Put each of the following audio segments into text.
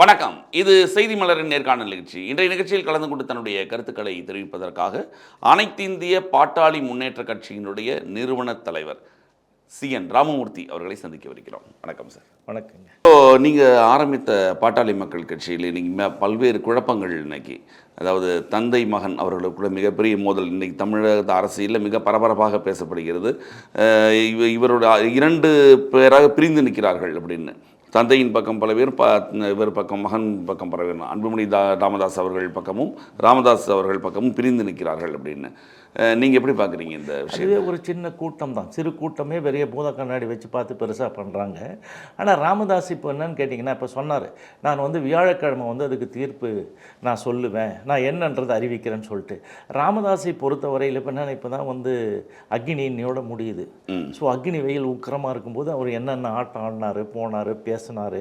வணக்கம். இது செய்தி மலரின் நேர்காணல் நிகழ்ச்சி. இன்றைய நிகழ்ச்சியில் கலந்து கொண்டு தன்னுடைய கருத்துக்களை தெரிவிப்பதற்காக அனைத்திந்திய பாட்டாளி முன்னேற்ற கட்சியினுடைய நிறுவன தலைவர் சி. என். ராமமூர்த்தி அவர்களை சந்திக்கவிருக்கிறோம் வணக்கம் சார். வணக்கங்க. இப்போ நீங்கள் ஆரம்பித்த பாட்டாளி மக்கள் கட்சியில் நீங்கள் பல்வேறு குழப்பங்கள் இன்னைக்கு. அதாவது தந்தை மகன் அவர்களுக்குள்ள மிகப்பெரிய மோதல் இன்னைக்கு தமிழக அரசியலில் மிக பரபரப்பாக பேசப்படுகிறது. இவரோட இரண்டு பேராக பிரிந்து நிற்கிறார்கள் அப்படின்னு. தந்தையின் பக்கம் பல பேர் ப இவர் பக்கம் மகன் பக்கம் பல பேர் அன்புமணி தா ராமதாஸ் அவர்கள் பக்கமும் ராமதாஸ் அவர்கள் பக்கமும் பிரிந்து நிற்கிறார்கள் அப்படின்னு. நீங்கள் எப்படி பார்க்குறீங்க இந்த விஷயம் ஒரு சின்ன கூட்டம் தான் சிறு கூட்டமே பெரிய பூத கண்ணாடி வச்சு பார்த்து பெருசாக பண்ணுறாங்க ஆனால் ராமதாஸ் இப்போ என்னன்னு கேட்டிங்கன்னா இப்போ சொன்னார் நான் வந்து வியாழக்கிழமை வந்து அதுக்கு தீர்ப்பு நான் சொல்லுவேன். நான் என்னன்றதை அறிவிக்கிறேன்னு சொல்லிட்டு. ராமதாஸை பொறுத்தவரையில் இப்போ என்ன இப்போ தான் வந்து அக்னி இன்னையோட முடியுது ஸோ அக்னி வெயில் உக்கிரமாக இருக்கும்போது அவர் என்னென்ன ஆட்டம் ஆடினார் போனார் பேசினார்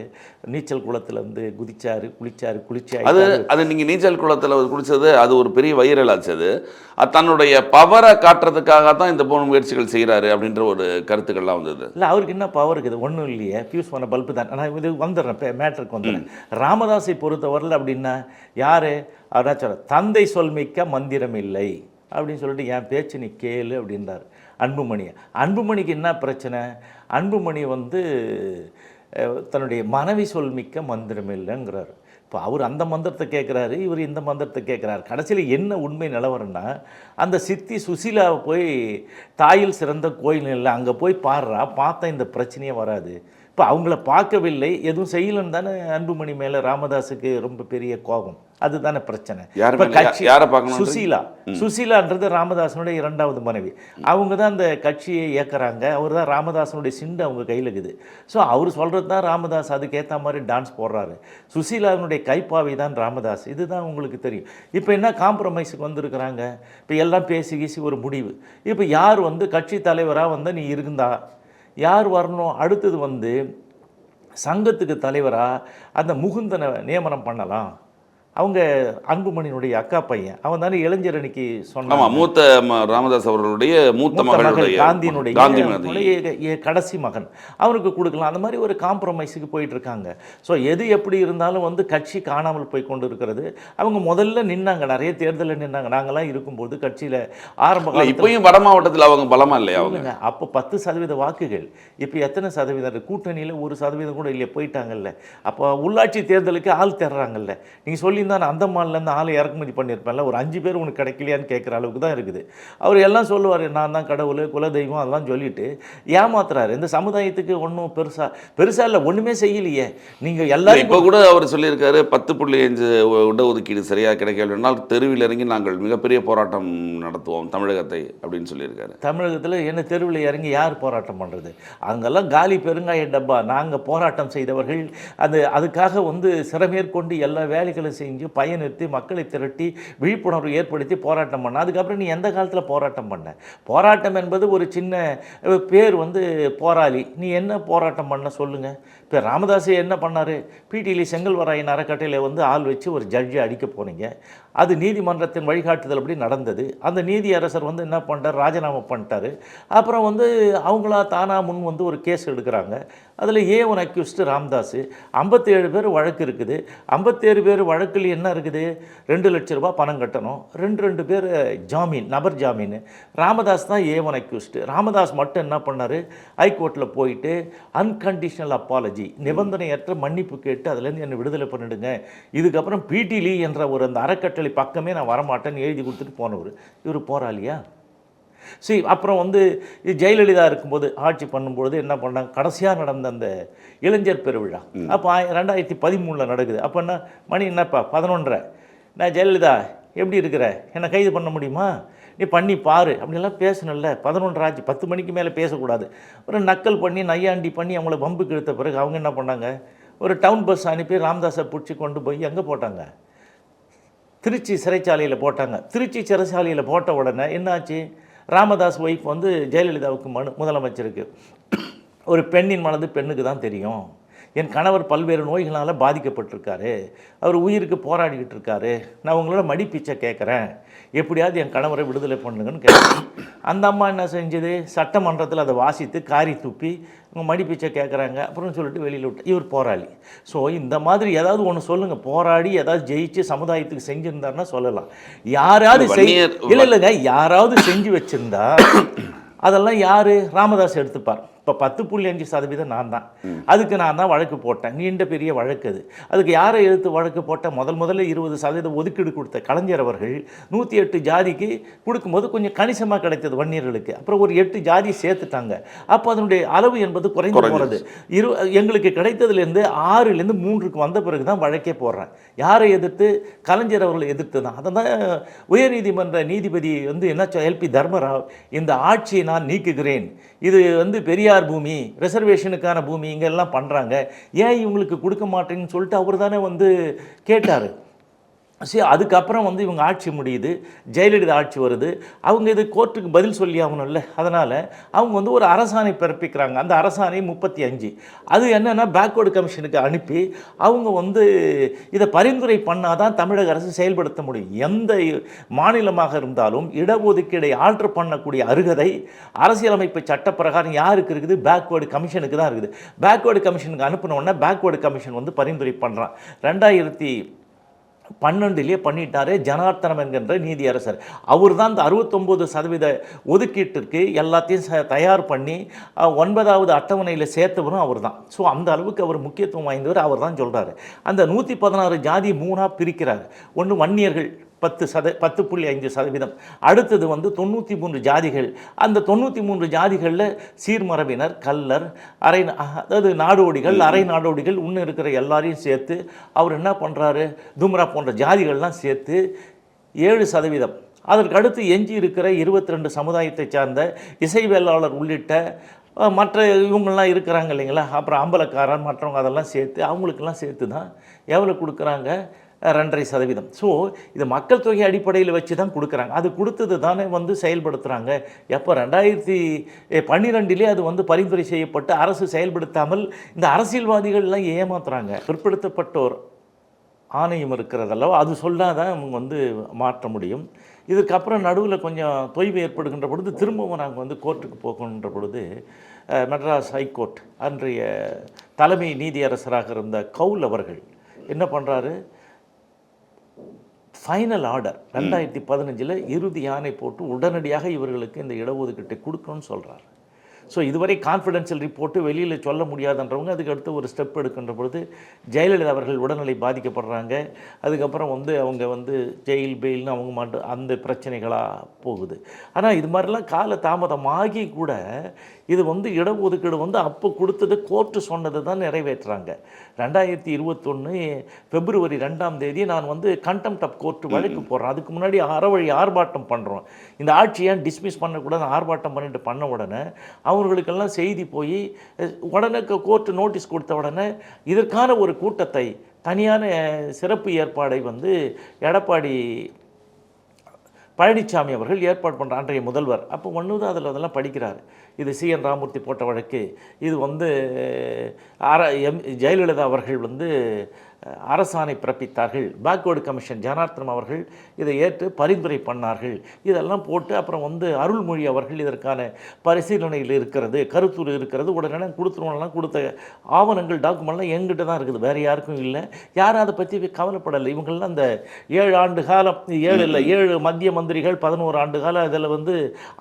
நீச்சல் குளத்துல இருந்து குதிச்சாரு குளிச்சாரு குளிச்சாரு அது அது நீங்கள் நீச்சல் குளத்தில் குளிச்சது அது ஒரு பெரிய வைரல் ஆச்சு அது தன்னுடைய பவரை காட்டுறதுக்காக தான் இந்த போன முயற்சிகள் செய்கிறாரு அப்படின்ற ஒரு கருத்துக்கள்லாம் வந்தது. இல்லை அவருக்கு என்ன பவர் இருக்குது? ஒன்றும் இல்லையே. ஃபியூஸ் பண்ண பல்பு தான். நான் இது வந்துடுறேன். மேட்ருக்கு வந்துடுறேன். ராமதாஸை பொறுத்தவரையில் அப்படின்னா யார்? அதான் சொல்ற தந்தை சொல்மிக்க மந்திரம் இல்லை. அப்படின்னு சொல்லிட்டு என் பேச்சு நீ கேளு அப்படின்றார் அன்புமணி. அன்புமணிக்கு என்ன பிரச்சனை? அன்புமணி வந்து தன்னுடைய மனைவி சொல்மிக்க மந்திரம் இல்லைங்கிறார். இப்போ அவர் அந்த மந்திரத்தை கேட்குறாரு இவர் இந்த மந்திரத்தை கேட்குறாரு கடைசியில் என்ன உண்மை நிலவரம்னா அந்த சித்தி சுசீலாவை போய் தாயில் சிறந்த கோயில் இல்லை அங்கே போய் பாடுறா பார்த்தா இந்த பிரச்சனையே வராது. இப்போ அவங்கள பார்க்கவில்லை. எதுவும் செய்யலன்னு தானே அன்புமணி மேலே ராமதாஸுக்கு ரொம்ப பெரிய கோபம். அதுதானே பிரச்சனை. இப்ப? கட்சி சுசீலா. சுசீலான்றது ராமதாசனுடைய இரண்டாவது மனைவி. அவங்க தான் அந்த கட்சியை இயக்குறாங்க. அவர் தான் ராமதாசனுடைய சிண்டு அவங்க கையில் இருக்குது. ஸோ அவர் சொல்கிறது தான் ராமதாஸ் அதுக்கேற்ற மாதிரி டான்ஸ் போடுறாரு. சுசீலாவினுடைய கைப்பாவை தான் ராமதாஸ். இதுதான் உங்களுக்கு தெரியும். இப்போ என்ன காம்ப்ரமைஸுக்கு வந்திருக்கிறாங்க? இப்போ எல்லாம் பேசி கீசி ஒரு முடிவு. இப்போ யார் வந்து கட்சி தலைவராக வந்து நீ இருந்தா? யார் வரணும்? அடுத்தது வந்து சங்கத்துக்கு தலைவராக அந்த முகுந்தனை நியமனம் பண்ணலாம். அவங்க அன்புமணியினுடைய அக்கா பையன். அவன் தானே இளைஞர் அன்னைக்கு ஆமாம் மூத்த ராமதாஸ் அவர்களுடைய மூத்த மகளுடைய காந்தியினுடைய கடைசி மகன். அவனுக்கு கொடுக்கலாம். அந்த மாதிரி ஒரு காம்ப்ரமைஸுக்கு போயிட்டு இருக்காங்க ஸோ எது எப்படி இருந்தாலும் வந்து கட்சி காணாமல் போய் கொண்டு இருக்கிறது அவங்க முதல்ல நின்னாங்க. நிறைய தேர்தலில் நின்னாங்க. நாங்களாம் இருக்கும்போது கட்சியில் ஆரம்ப இப்பயும் வட மாவட்டத்தில் அவங்க பலமா இல்லையா அவங்க? அப்போ பத்து சதவீத வாக்குகள். இப்போ எத்தனை சதவீதம்? கூட்டணியில் ஒரு சதவீதம் கூட இல்லையா. போயிட்டாங்கல்ல. அப்போ உள்ளாட்சி தேர்தலுக்கு ஆள் தேடுறாங்கல்ல நீங்கள் சொல்லியிருந்தா நான் அந்த மாநிலேருந்து ஆளை இறக்குமதி பண்ணியிருப்பேன்ல ஒரு அஞ்சு பேர் உனக்கு கிடைக்கலையான்னு கேட்குற அளவுக்கு தான் இருக்குது. அவர் எல்லாம் சொல்லுவார் நான் தான் கடவுள் குலதெய்வம் அதெல்லாம் சொல்லிட்டு ஏமாத்துறாரு. இந்த சமுதாயத்துக்கு ஒன்றும் பெருசா பெருசா இல்லை ஒன்றுமே செய்யலையே. நீங்கள் எல்லாரும் இப்ப கூட அவர் சொல்லியிருக்காரு பத்து புள்ளி அஞ்சு இடஒதுக்கீடு சரியா கிடைக்கவில்லைனால் தெருவில் இறங்கி நாங்கள் மிகப்பெரிய போராட்டம் நடத்துவோம் தமிழகத்தை அப்படின்னு சொல்லியிருக்காரு. தமிழகத்தில் என்ன தெருவில் இறங்கி யார் போராட்டம் பண்ணுறது அங்கெல்லாம் காலி பெருங்காய டப்பா. நாங்கள் போராட்டம் செய்தவர்கள் அது அதுக்காக வந்து சிறமேற்கொண்டு எல்லா வேலைகளும் செஞ்சு பயணித்து மக்களை திரட்டி விழிப்புணர்வு ஏற்படுத்தி போராட்டம் பண்ண. அதுக்கப்புறம் நீ எந்த காலத்தில் போராட்டம் பண்ண? போராட்டம் என்பது ஒரு சின்ன பேர் வந்து போராளி. நீ என்ன போராட்டம் பண்ண? சொல்லுங்கள் இப்போ ராமதாஸ் என்ன பண்ணார்? பிடிலி செங்கல்வராயன் அறக்கட்டையில் வந்து ஆள் வச்சு ஒரு ஜட்ஜை அடிக்க போனீங்க. அது நீதிமன்றத்தின் வழிகாட்டுதல் அப்படி நடந்தது. அந்த நீதி அரசர் வந்து என்ன பண்ணுறார் ராஜினாமா பண்ணிட்டாரு. அப்புறம் வந்து அவங்களா தானா முன் வந்து ஒரு கேஸ் எடுக்கிறாங்க. அதில் ஏ ஒன் அக்யூஸ்டு ராம்தாஸ் ஐம்பத்தேழு பேர் வழக்கு இருக்குது. ஐம்பத்தேழு பேர் வழக்கில் என்ன இருக்குது? ரெண்டு லட்ச ரூபா பணம் கட்டணும். ரெண்டு ரெண்டு பேர் ஜாமீன் நபர் ஜாமீன். ராமதாஸ் தான் ஏ ஒன் அக்யூஸ்டு. ராமதாஸ் மட்டும் என்ன பண்ணார்? ஹைகோர்ட்டில் போயிட்டு அன்கண்டிஷனல் அப்பாலஜி நிபந்தனையற்ற மன்னிப்பு கேட்டு அதுலேருந்து என்னை விடுதலை பண்ணிடுங்க. இதுக்கப்புறம் பிடிலி என்ற ஒரு அந்த அறக்கட்டளை பக்கமே நான் வரமாட்டேன்னு எழுதி கொடுத்துட்டு போனவர். இவர் போராளியா? சரி அப்புறம் வந்து ஜெயலலிதா இருக்கும்போது ஆட்சி பண்ணும்பொழுது என்ன பண்ணாங்க? கடைசியாக நடந்த அந்த இளைஞர் பெருவிழா. அப்போ ரெண்டாயிரத்தி பதிமூணில் நடக்குது. அப்போ என்ன மணி என்னப்பா? பதினொன்றரை. நான் ஜெயலலிதா எப்படி இருக்கிற? என்னை கைது பண்ண முடியுமா? நீ பண்ணி பாரு. அப்படிலாம் பேசணும்ல. பதினொன்றரை ஆச்சு பத்து மணிக்கு மேலே பேசக்கூடாது. ஒரு நக்கல் பண்ணி நையாண்டி பண்ணி அவங்கள பம்புக்கு இழுத்த பிறகு அவங்க என்ன பண்ணாங்க? ஒரு டவுன் பஸ் அனுப்பி ராம்தாஸை பிடிச்சி கொண்டு போய் எங்கே போட்டாங்க? திருச்சி சிறைச்சாலையில் போட்டாங்க. திருச்சி சிறைச்சாலையில் போட்ட உடனே என்னாச்சு? ராமதாஸ் ஒய்ஃப் வந்து ஜெயலலிதாவுக்கு மனு முதலமைச்சருக்கு. ஒரு பெண்ணின் மனது பெண்ணுக்கு தான் தெரியும். என் கணவர் பல்வேறு நோய்களால் பாதிக்கப்பட்டிருக்காரு. அவர் உயிருக்கு போராடிக்கிட்டு இருக்காரு. நான் உங்களோட மடிப்பிச்சை கேட்குறேன். எப்படியாவது என் கணவரை விடுதலை பண்ணுங்கன்னு கேட்டேன். அந்த அம்மா என்ன செஞ்சது? சட்டமன்றத்தில் அதை வாசித்து காரி துப்பி உங்கள் மடிப்பிச்சை கேட்குறாங்க அப்புறம் சொல்லிட்டு வெளியில் விட்டு இவர் போராளி. ஸோ இந்த மாதிரி ஏதாவது ஒன்று சொல்லுங்கள் போராடி ஏதாவது ஜெயிச்சு சமுதாயத்துக்கு செஞ்சுருந்தாருன்னா சொல்லலாம். யாராவது செய் வன்னியர் இல்லை இல்லைங்க யாராவது செஞ்சு வச்சிருந்தா அதெல்லாம் யார்? ராமதாஸ் எடுத்துப்பார். இப்போ பத்து புள்ளி அஞ்சு சதவீதம் நான் தான். அதுக்கு நான் தான் வழக்கு போட்டேன். நீண்ட பெரிய வழக்கு அது. அதுக்கு யாரை எடுத்து வழக்கு போட்டேன் முதல் முதல்ல இருபது சதவீதம் ஒதுக்கீடு கொடுத்த கலைஞர் அவர்கள் நூற்றி எட்டு ஜாதிக்கு கொடுக்கும்போது கொஞ்சம் கணிசமாக கிடைத்தது வன்னியர்களுக்கு. அப்புறம் ஒரு எட்டு ஜாதி சேர்த்துட்டாங்க. அப்போ அதனுடைய அளவு என்பது குறைந்து போகிறது இரு எங்களுக்கு கிடைத்ததுலேருந்து ஆறுலேருந்து மூன்றுக்கு வந்த பிறகு தான் வழக்கே போடுறேன் யாரை எதிர்த்து? கலைஞர் அவர்களை எதிர்த்து தான் அதை தான் உயர்நீதிமன்ற நீதிபதி வந்து என்ன எல்பி தர்மராவ் இந்த ஆட்சியை நான் நீக்குகிறேன். இது வந்து பெரியார் பூமி ரிசர்வேஷனுக்கான பூமி இங்கெல்லாம் பண்ணுறாங்க ஏன் இவங்களுக்கு கொடுக்க மாட்டேன்னு சொல்லிட்டு அவர் தானே வந்து கேட்டார். சரி அதுக்கப்புறம் வந்து இவங்க ஆட்சி முடியுது ஜெயலலிதா ஆட்சி வருது. அவங்க இது கோர்ட்டுக்கு பதில் சொல்லி ஆகணும்ல. அதனால் அவங்க வந்து ஒரு அரசாணை பிறப்பிக்கிறாங்க. அந்த அரசாணை முப்பத்தி அஞ்சு. அது என்னென்னா பேக்வேர்டு கமிஷனுக்கு அனுப்பி அவங்க வந்து இதை பரிந்துரை பண்ணால் தான் தமிழக அரசு செயல்படுத்த முடியும். எந்த மாநிலமாக இருந்தாலும் இடஒதுக்கீடை ஆல்டர் பண்ணக்கூடிய அருகதை அரசியலமைப்பு சட்டப்பிரகாரம் யாருக்கு இருக்குது? பேக்வேர்டு கமிஷனுக்கு தான் இருக்குது. பேக்வேர்டு கமிஷனுக்கு அனுப்பின உடனே பேக்வேர்டு கமிஷன் வந்து பரிந்துரை பண்ணுறான் ரெண்டாயிரத்தி பன்னெண்டுலேயே பண்ணிட்டாரு ஜனார்த்தனம் என்கின்ற நீதியரசர். அவர் தான் இந்த அறுபத்தொம்போது சதவீத ஒதுக்கீட்டிற்கு எல்லாத்தையும் ச தயார் பண்ணி ஒன்பதாவது அட்டவணையில் சேர்த்தவரும் அவர் தான் ஸோ அந்த அளவுக்கு அவர் முக்கியத்துவம் வாய்ந்தவர் அவர் தான் சொல்கிறாரு அந்த நூற்றி பதினாறு ஜாதி மூணாக பிரிக்கிறார். ஒன்று வன்னியர்கள் பத்து சத பத்து புள்ளி ஐந்து சதவீதம். அடுத்தது வந்து தொண்ணூற்றி மூன்று ஜாதிகள். அந்த தொண்ணூற்றி மூன்று ஜாதிகளில் சீர்மரபினர் கல்லர் அரை அதாவது நாடோடிகள் அரை நாடோடிகள் இன்னும் இருக்கிற எல்லாரையும் சேர்த்து அவர் என்ன பண்ணுறாரு தும்ரா போன்ற ஜாதிகள்லாம் சேர்த்து ஏழு சதவீதம். அதற்கு அடுத்து எஞ்சி இருக்கிற இருபத்தி ரெண்டு சமுதாயத்தை சார்ந்த இசைவேளாளர் உள்ளிட்ட மற்ற இவங்கள்லாம் இருக்கிறாங்க இல்லைங்களா? அப்புறம் அம்பலக்காரன் மற்றவங்க அதெல்லாம் சேர்த்து அவங்களுக்கெல்லாம் சேர்த்து தான் எவ்வளோ கொடுக்குறாங்க? ரெண்டரை சதவீதம். ஸோ இது மக்கள் தொகை அடிப்படையில் வச்சு தான் கொடுக்குறாங்க. அது கொடுத்தது தானே வந்து செயல்படுத்துகிறாங்க எப்போ ரெண்டாயிரத்தி பன்னிரெண்டிலே அது வந்து பரிந்துரை செய்யப்பட்டு அரசு செயல்படுத்தாமல் இந்த அரசியல்வாதிகள்லாம் ஏமாத்துறாங்க. பிற்படுத்தப்பட்டோர் ஆணையம் இருக்கிறதல்லவோ? அது சொல்லாதான் அவங்க வந்து மாற்ற முடியும். இதுக்கப்புறம் நடுவில் கொஞ்சம் தொய்வு ஏற்படுகின்ற பொழுது திரும்பவும் நாங்கள் வந்து கோர்ட்டுக்கு போகணுன்ற பொழுது மெட்ராஸ் ஹைகோர்ட் அன்றைய தலைமை நீதியரசராக இருந்த கவுல் அவர்கள் என்ன பண்ணுறாரு ஃபைனல் ஆர்டர் ரெண்டாயிரத்தி பதினஞ்சில் இறுதி ஆணை போட்டு உடனடியாக இவர்களுக்கு இந்த இடஒதுக்கீட்டை கொடுக்கணும்னு சொல்கிறார் ஸோ இதுவரை கான்ஃபிடென்ஷியல் ரிப்போர்ட்டு வெளியில் சொல்ல முடியாதுன்றவங்க அதுக்கு அடுத்து ஒரு ஸ்டெப் எடுக்கின்ற பொழுது ஜெயலலிதா அவர்கள் உடல்நிலை பாதிக்கப்படுறாங்க. அதுக்கப்புறம் வந்து அவங்க வந்து ஜெயில் பெயில்னு அவங்க மட்டும் அந்த பிரச்சனைகளாக போகுது. ஆனால் இது மாதிரிலாம் கால தாமதமாகி கூட இது வந்து இடஒதுக்கீடு வந்து அப்போ கொடுத்தது கோர்ட்டு சொன்னது தான் நிறைவேற்றுறாங்க. ரெண்டாயிரத்தி இருபத்தொன்று பிப்ரவரி ரெண்டாம் தேதி நான் வந்து கண்டெம்ட் ஆஃப் கோர்ட் வழக்கு போடுறேன். அதுக்கு முன்னாடி அறவழி ஆர்ப்பாட்டம் பண்ணுறோம் இந்த ஆட்சியை டிஸ்மிஸ் பண்ணக்கூடாது ஆர்ப்பாட்டம் பண்ணிட்டு பண்ண உடனே அவர்களுக்கெல்லாம் செய்தி போய் உடனே கோர்ட்டு நோட்டீஸ் கொடுத்த உடனே இதற்கான ஒரு கூட்டத்தை தனியான சிறப்பு ஏற்பாடை வந்து எடப்பாடி பழனிசாமி அவர்கள் ஏற்பாடு பண்ணுற அன்றைய முதல்வர். அப்போ ஒன்று தான் அதில் அதெல்லாம் படிக்கிறார். இது சி என் ராமூர்த்தி போட்ட வழக்கு. இது வந்து அர எம் ஜெயலலிதா அவர்கள் வந்து அரசாணை பிறப்பித்தார்கள். பேக்வேர்டு கமிஷன் ஜனார்த்தனம் அவர்கள் இதை ஏற்று பரிந்துரை பண்ணார்கள். இதெல்லாம் போட்டு அப்புறம் வந்து அருள்மொழி அவர்கள் இதற்கான பரிசீலனையில் இருக்கிறது கருத்துரு இருக்கிறது உடனே கொடுத்துருவோம்லாம் கொடுத்த ஆவணங்கள் டாக்குமெண்ட்லாம் எங்கிட்ட தான் இருக்குது. வேறு யாருக்கும் இல்லை. யாரும் அதை பற்றி கவலைப்படலை. இவங்கள்லாம் அந்த ஏழு ஆண்டு காலம் ஏழு இல்லை ஏழு மத்திய மந்திரிகள் பதினோரு ஆண்டு காலம் இதில் வந்து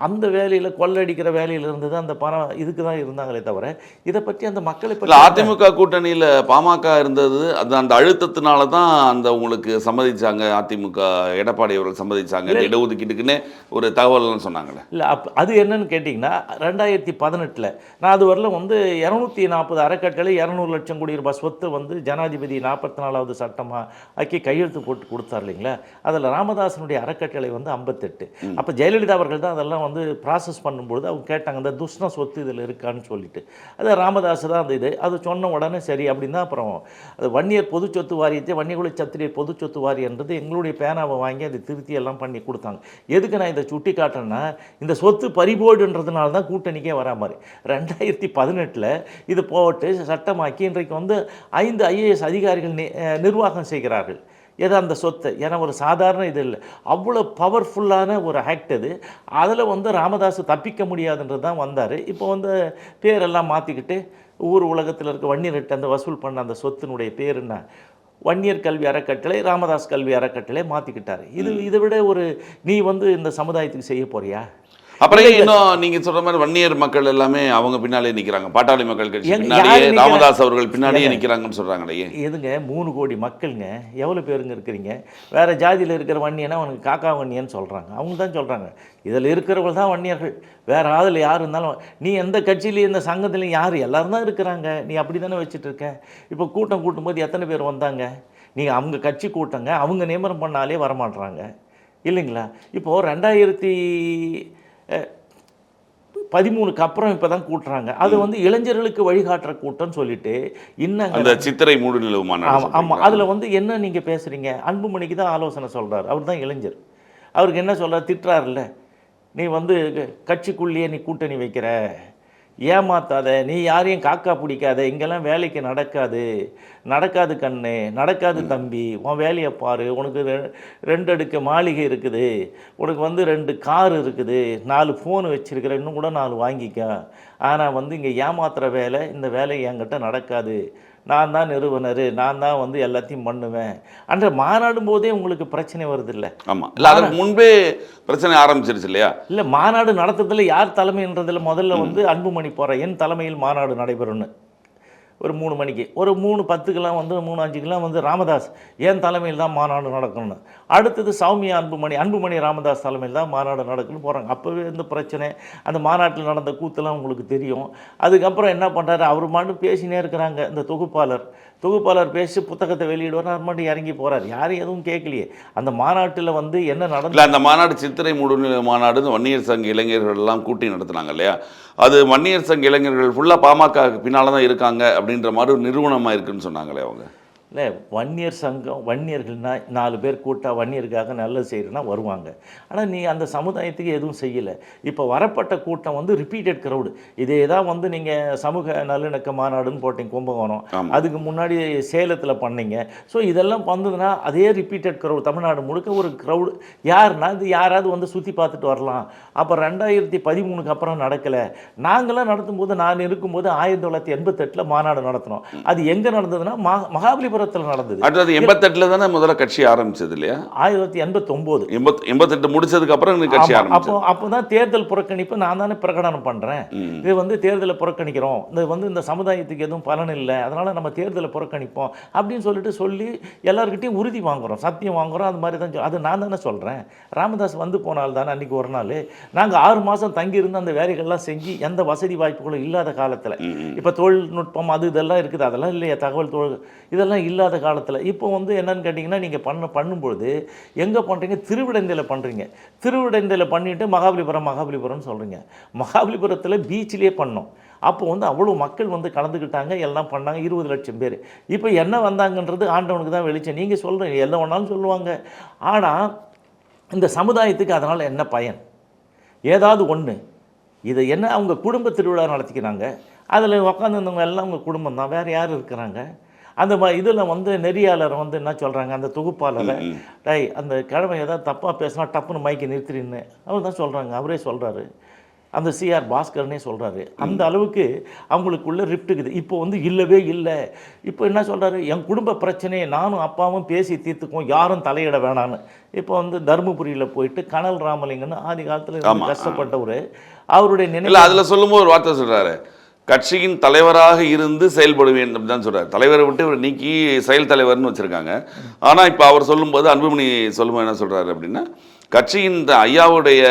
அந்த வேலையில் கொள்ளடிக்கிற வேலையில் இருந்து தான் அந்த பணம் இதுக்கு தான் இருந்தாங்களே தவிர இதை பற்றி அந்த மக்களை பற்றி அதிமுக கூட்டணியில் பாமக இருந்தது அது அந்த அழுத்தத்தினால தான் அந்த உங்களுக்கு சம்மதிச்சாங்க அதிமுக எடப்பாடி அவர்கள் சம்மதிச்சாங்க. இடஒதுக்கீட்டுக்குன்னு ஒரு தகவல்லாம் சொன்னாங்களே இல்லை அப் அது என்னன்னு கேட்டிங்கன்னா ரெண்டாயிரத்தி பதினெட்டில் நான் அது வரல வந்து இரநூத்தி நாற்பது அறக்கட்டளை இரநூறு லட்சம் கோடி ரூபாய் சொத்து வந்து ஜனாதிபதி நாற்பத்தி நாலாவது சட்டமாக ஆக்கி கையெழுத்து போட்டு கொடுத்தார் இல்லைங்களா? அதில் ராமதாசனுடைய அறக்கட்டளை வந்து ஐம்பத்தெட்டு. அப்போ ஜெயலலிதா அவர்கள் தான் அதெல்லாம் வந்து ப்ராசஸ் பண்ணும்பொழுது அவங்க கேட்டாங்க இந்த துஷ்ண சொத்து இதில் இருக்கான்னு சொல்லிட்டு. அது ராமதாஸ் தான் அந்த இது. அது சொன்ன உடனே சரி அப்படின்னு அப்புறம் அது வன்னியர் பொது பொது சொத்து வாரியத்தை வன்னியகுல சத்திரிய பொது சொத்து வாரியன்றது எங்களுடைய பேனாவை வாங்கி அதை திருத்தி எல்லாம் பண்ணி கொடுத்தாங்க. எதுக்கு நான் இதை சுட்டி காட்டுறேன்னா இந்த சொத்து பறிபோடுன்றதுனால தான் கூட்டணிக்கே வரா மாதிரி ரெண்டாயிரத்தி பதினெட்டில் இது போட்டு சட்டமாக்கி இன்றைக்கு வந்து ஐந்து ஐஏஎஸ் அதிகாரிகள் நி- நிர்வாகம் செய்கிறார்கள். ஏதோ அந்த சொத்தை? ஏன்னா ஒரு சாதாரண இது இல்லை. அவ்வளோ பவர்ஃபுல்லான ஒரு ஆக்ட் அது. அதில் வந்து ராமதாஸ் தப்பிக்க முடியாதுன்றது தான் வந்தார். இப்போ வந்து பேரெல்லாம் மாற்றிக்கிட்டு ஊர் உலகத்தில் இருக்க வன்னியர்கிட்ட அந்த வசூல் பண்ண அந்த சொத்தினுடைய பேர் என்ன? வன்னியர் கல்வி அறக்கட்டளை ராமதாஸ் கல்வி அறக்கட்டளை மாற்றிக்கிட்டாரு இது இதை விட ஒரு நீ வந்து இந்த சமுதாயத்துக்கு செய்ய போறியா? அப்புறம் இன்னும் நீங்க சொல்ற மாதிரி வன்னியர் மக்கள் எல்லாமே அவங்க பின்னாலே நிக்கிறாங்க. பாட்டாளி மக்கள் கட்சி பின்னாடியே? ராமதாஸ் அவர்கள் பின்னாடியே நிக்கிறாங்கன்னு சொல்றாங்களே. எதுங்க? மூணு கோடி மக்களுங்க. எவ்வளோ பேருங்க இருக்கிறீங்க? வேறு ஜாதியில் இருக்கிற வன்னியனா அவனுக்கு காக்கா வன்னியன்னு சொல்கிறாங்க அவங்க தான் சொல்கிறாங்க இதில் இருக்கிறவங்க தான் வன்னியர்கள். வேறு ஆதில் யார் இருந்தாலும் நீ எந்த கட்சியிலையும் இந்த சங்கத்துலையும் யார்? எல்லாரும் தான் இருக்கிறாங்க. நீ அப்படி தானே வச்சுட்டு இருக்க? இப்போ கூட்டம் கூட்டும்போது எத்தனை பேர் வந்தாங்க? நீங்கள் அவங்க கட்சி கூட்டங்க அவங்க நியமனம் பண்ணாலே வரமாட்றாங்க. இல்லைங்களா? இப்போது ரெண்டாயிரத்தி பதிமூணுக்கு அப்புறம் இப்போ தான் கூட்டுறாங்க. அது வந்து இளைஞர்களுக்கு வழிகாட்டுற கூட்டம்னு சொல்லிட்டு இன்னங்க அந்த சித்திரை மூடு நிலவு ஆமாம் ஆமாம்? அதில் வந்து என்ன நீங்கள் பேசுகிறீங்க அன்புமணிக்கு தான் ஆலோசனை சொல்கிறார் அவர் தான் இளைஞர். அவருக்கு என்ன சொல்கிறார் திட்டுறாருல்ல. நீ வந்து கட்சிக்குள்ளேயே நீ கூட்டணி வைக்கிற. ஏமாத்தாத நீ யாரையும் காக்கா பிடிக்காத இங்கெல்லாம் வேலைக்கு நடக்காது. நடக்காது கண்ணு நடக்காது தம்பி உன் வேலையை பாரு உனக்கு ரெ- ரெண்டு அடுக்கு மாளிகை இருக்குது. உனக்கு வந்து ரெண்டு கார் இருக்குது. நாலு ஃபோன் வச்சிருக்கிற இன்னும் கூட நாலு வாங்கிக்க. ஆனால் வந்து இங்கே ஏமாத்துற வேலை இந்த வேலை என்கிட்ட நடக்காது. நான் தான் நிறுவனர் நான் தான் வந்து எல்லாத்தையும் பண்ணுவேன். அன்ற மாநாடும் போதே உங்களுக்கு பிரச்சனை வருது இல்லை ஆமா. இல்ல அதுக்கு முன்பே பிரச்சனை ஆரம்பிச்சிருச்சு இல்லையா? இல்லை மாநாடு நடத்துறதுல யார் தலைமைன்றதுல முதல்ல வந்து அன்புமணி போகிற என் தலைமையில் மாநாடு நடைபெறும்னு. ஒரு மூணு மணிக்கு. ஒரு மூணு பத்துக்கெல்லாம் வந்து மூணு அஞ்சுக்கெல்லாம் வந்து ராமதாஸ் என் தலைமையில் தான் மாநாடு நடக்கணும்னு. அடுத்தது சௌமியா அன்புமணி அன்புமணி ராமதாஸ் தலைமையில் தான் மாநாடு நடக்கணும்னு போகிறாங்க அப்போவே இந்த பிரச்சனை அந்த மாநாட்டில் நடந்த கூத்தெல்லாம் உங்களுக்கு தெரியும். அதுக்கப்புறம் என்ன பண்ணுறாரு அவர் மாட்டு பேசினே இருக்கிறாங்க இந்த தொகுப்பாளர். தொகுப்பாளர் பேசி புத்தகத்தை வெளியிடுவார் அது மட்டும் இறங்கி போகிறார் யாரும் எதுவும் கேட்கலையே. அந்த மாநாட்டில் வந்து என்ன நடந்தது அந்த மாநாடு சித்திரை மூடு மாநாடு வன்னியர் சங்க இளைஞர்கள் எல்லாம் கூட்டி நடத்துனாங்க இல்லையா? அது வன்னியர் சங்க இளைஞர்கள் ஃபுல்லாக பாமக பின்னால் தான் இருக்காங்க அப்படின்ற மாதிரி ஒரு நிறுவனமாக இருக்குன்னு சொன்னாங்களே அவங்க. இல்லை வன்னியர் சங்கம் வன்னியர்கள்னா நாலு பேர் கூட்டா வன்னியருக்காக நல்லது செய்கிறேன்னா வருவாங்க. ஆனால் நீ அந்த சமுதாயத்துக்கு எதுவும் செய்யலை. இப்போ வரப்பட்ட கூட்டம் வந்து ரிப்பீட்டட் க்ரௌடு இதே தான் வந்து நீங்கள் சமூக நல்லிணக்க மாநாடுன்னு போட்டீங்க கும்பகோணம். அதுக்கு முன்னாடி சேலத்தில் பண்ணீங்க. ஸோ இதெல்லாம் வந்ததுன்னா அதே ரிப்பீட்டட் க்ரௌட் தமிழ்நாடு முழுக்க ஒரு க்ரௌடு யாருன்னா இது யாராவது வந்து சுற்றி பார்த்துட்டு வரலாம். அப்போ ரெண்டாயிரத்தி பதிமூணுக்கு அப்புறம் நடக்கலை. நாங்களாம் நடத்தும் போது நான் இருக்கும்போது ஆயிரத்தி தொள்ளாயிரத்தி எண்பத்தெட்டில் மாநாடு நடத்தினோம். அது எங்கே நடந்ததுன்னா மா மகாபலிபுரத்தில் நடந்தது. அடுத்தது எண்பத்தெட்டுல தானே முதல்ல கட்சி ஆரம்பிச்சது இல்லையா? ஆயிரத்தி எண்பத்தொம்போது. எண்பத் எண்பத்தெட்டு முடிச்சதுக்கு அப்புறம் கட்சி அப்போ அப்போ தான் தேர்தல் புறக்கணிப்பு நான் தானே பிரகடனம் பண்ணுறேன். இது வந்து தேர்தலை புறக்கணிக்கிறோம். இது வந்து இந்த சமுதாயத்துக்கு எதுவும் பலன் இல்லை. அதனால் நம்ம தேர்தலை புறக்கணிப்போம் அப்படின்னு சொல்லிட்டு சொல்லி எல்லாருக்கிட்டையும் உறுதி வாங்குறோம். சத்தியம் வாங்குறோம். அது மாதிரி தான் அது நான் தானே சொல்கிறேன் ராமதாஸ் வந்து போனால் தானே அன்றைக்கி ஒரு நாள். நாங்கள் ஆறு மாதம் தங்கியிருந்து அந்த வேலைகள்லாம் செஞ்சு எந்த வசதி வாய்ப்புகளும் இல்லாத காலத்தில். இப்போ தொழில்நுட்பம் அது இதெல்லாம் இருக்குது. அதெல்லாம் இல்லையா. தகவல் தொழில் இதெல்லாம் இல்லாத காலத்தில். இப்போ வந்து என்னன்னு கேட்டிங்கன்னா நீங்கள் பண்ண பண்ணும்பொழுது எங்கே பண்ணுறீங்க திருவிடந்தையில் பண்ணுறீங்க திருவிடந்தையில் பண்ணிவிட்டு மகாபலிபுரம் மகாபலிபுரம்னு சொல்கிறீங்க மகாபலிபுரத்தில் பீச்சிலே பண்ணோம். அப்போ வந்து அவ்வளோ மக்கள் வந்து கலந்துக்கிட்டாங்க எல்லாம் பண்ணாங்க இருபது லட்சம் பேர். இப்போ என்ன வந்தாங்கன்றது ஆண்டவனுக்கு தான் வெளிச்சம். நீங்கள் சொல்கிறீங்க எல்லாம் ஒன்றாலும் சொல்லுவாங்க. ஆனால் இந்த சமுதாயத்துக்கு அதனால் என்ன பயன்? ஏதாவது ஒன்று இதை என்ன அவங்க குடும்ப திருவிழா நடத்திக்கிறாங்க? அதில் உக்காந்துருந்தவங்க எல்லாம் அவங்க குடும்பம் தான். வேறு யார் இருக்கிறாங்க? அந்த இதில் வந்து நெறியாளர் வந்து என்ன சொல்கிறாங்க அந்த தொகுப்பாளரை டேய் அந்த கிழமை ஏதாவது தப்பாக பேசினா டப்புன்னு மைக்கை நிறுத்திடுன்னு. அவர் தான் சொல்கிறாங்க அவரே சொல்கிறாரு அந்த சிஆர் பாஸ்கர்னே சொல்கிறாரு அந்த அளவுக்கு அவங்களுக்குள்ள ரிப்ட் இருக்குது. இப்போ வந்து இல்லவே இல்லை. இப்போ என்ன சொல்கிறாரு என் குடும்ப பிரச்சனையை நானும் அப்பாவும் பேசி தீர்த்துக்குவோம். யாரும் தலையிட வேணான்னு இப்போ வந்து தருமபுரியில் போயிட்டு கனல் ராமலிங்கன்னு ஆதி காலத்தில் கஷ்டப்பட்டவர். அவருடைய நினைவு அதுல சொல்லும்போது ஒரு வார்த்தை சொல்றாரு. கட்சியின் தலைவராக இருந்து செயல்படுவேன் அப்படின்னு தான் சொல்கிறார் தலைவரை விட்டு இவர் நீக்கி செயல் தலைவர்னு வச்சுருக்காங்க. ஆனால் இப்போ அவர் சொல்லும்போது அன்புமணி சொல்லும்போது என்ன சொல்கிறாரு அப்படின்னா கட்சியின் ஐயாவுடைய